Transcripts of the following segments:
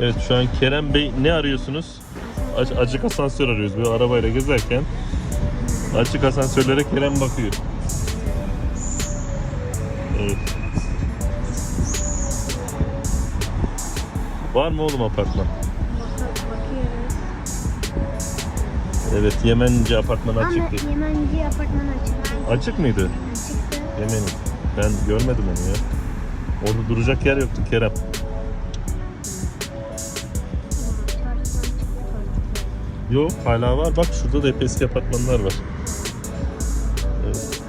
Evet şu an Kerem Bey ne arıyorsunuz? Aç- açık asansör arıyoruz. Böyle arabayla gezerken açık asansörlere Kerem bakıyor. Evet. Var mı oğlum apartman? Evet Yemenci apartmanı Ama açıktı. Yemenci apartmanı açık. Açık mıydı? Açıktı. Yemen'in. Ben görmedim onu ya. Orada duracak yer yoktu Kerem. Yok hala var. Bak şurada da hep eski apartmanlar var. Evet.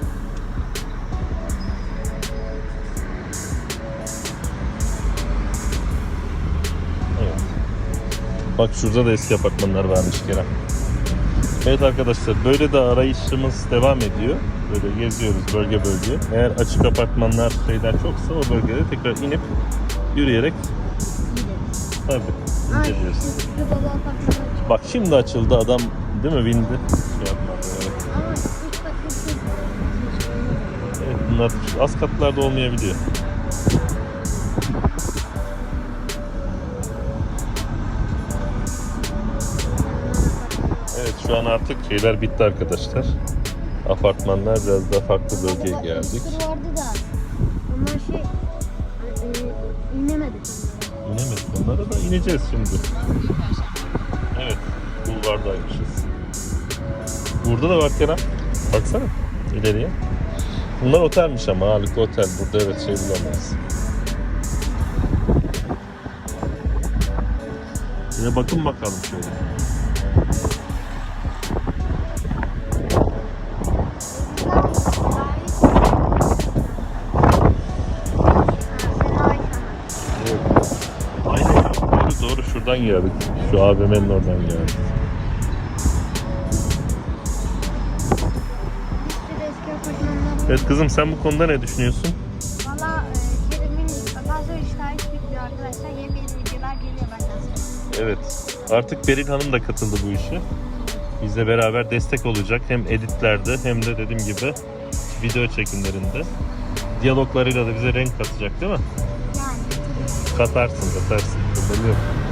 Evet. Bak şurada da eski apartmanlar varmış Kerem. Evet arkadaşlar böyle de arayışımız devam ediyor. Böyle geziyoruz bölge bölge. Eğer açık apartmanlar şeyler çoksa o bölgede tekrar inip yürüyerek tabii Ay. Bak şimdi açıldı adam değil mi bindi? Şey yapmadı. Evet. Bunlar az katlarda olmayabiliyor. Evet şu an artık şeyler bitti arkadaşlar. Apartmanlar biraz daha farklı bölgeye geldik. Vardı da. Onlar şey e, inemedik. İnemedik onlara da ineceğiz şimdi. Evet bulvardaymışız. Burada da var Kerem. Baksana ileriye. Bunlar otelmiş ama ağırlıklı otel. Burada evet şey bulamayız. Yine bakın bakalım şöyle. Şuradan geldik. Şu AVM'nin oradan geldik. Evet kızım sen bu konuda ne düşünüyorsun? Valla e, Kerim'in asansör iştahı hiç bitmiyor arkadaşlar. Yeni yeni videolar geliyor benden sonra. Evet. Artık Beril Hanım da katıldı bu işe. Bizle beraber destek olacak. Hem editlerde hem de dediğim gibi video çekimlerinde. Diyaloglarıyla da bize renk katacak değil mi? Yani. Katarsın, katarsın. Problem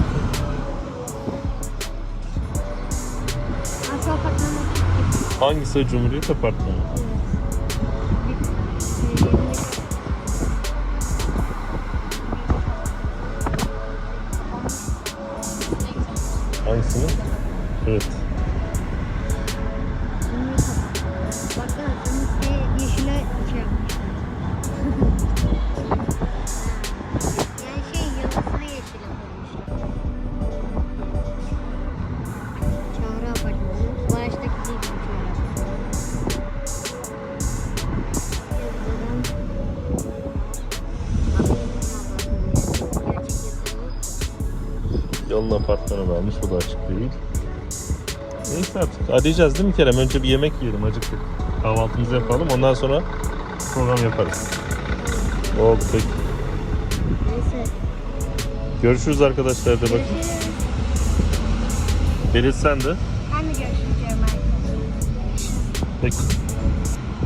Hangisi Cumhuriyet Apartmanı? Hangisini? Evet. Yolun apartmanı varmış. Bu da açık değil. Neyse artık. Arayacağız değil mi Kerem? Önce bir yemek yiyelim. Acıktık. Kahvaltımızı yapalım. Ondan sonra program yaparız. Oldu peki. Neyse. Görüşürüz arkadaşlar de bakın. Beril sen de. Ben de arkadaşlar. Peki.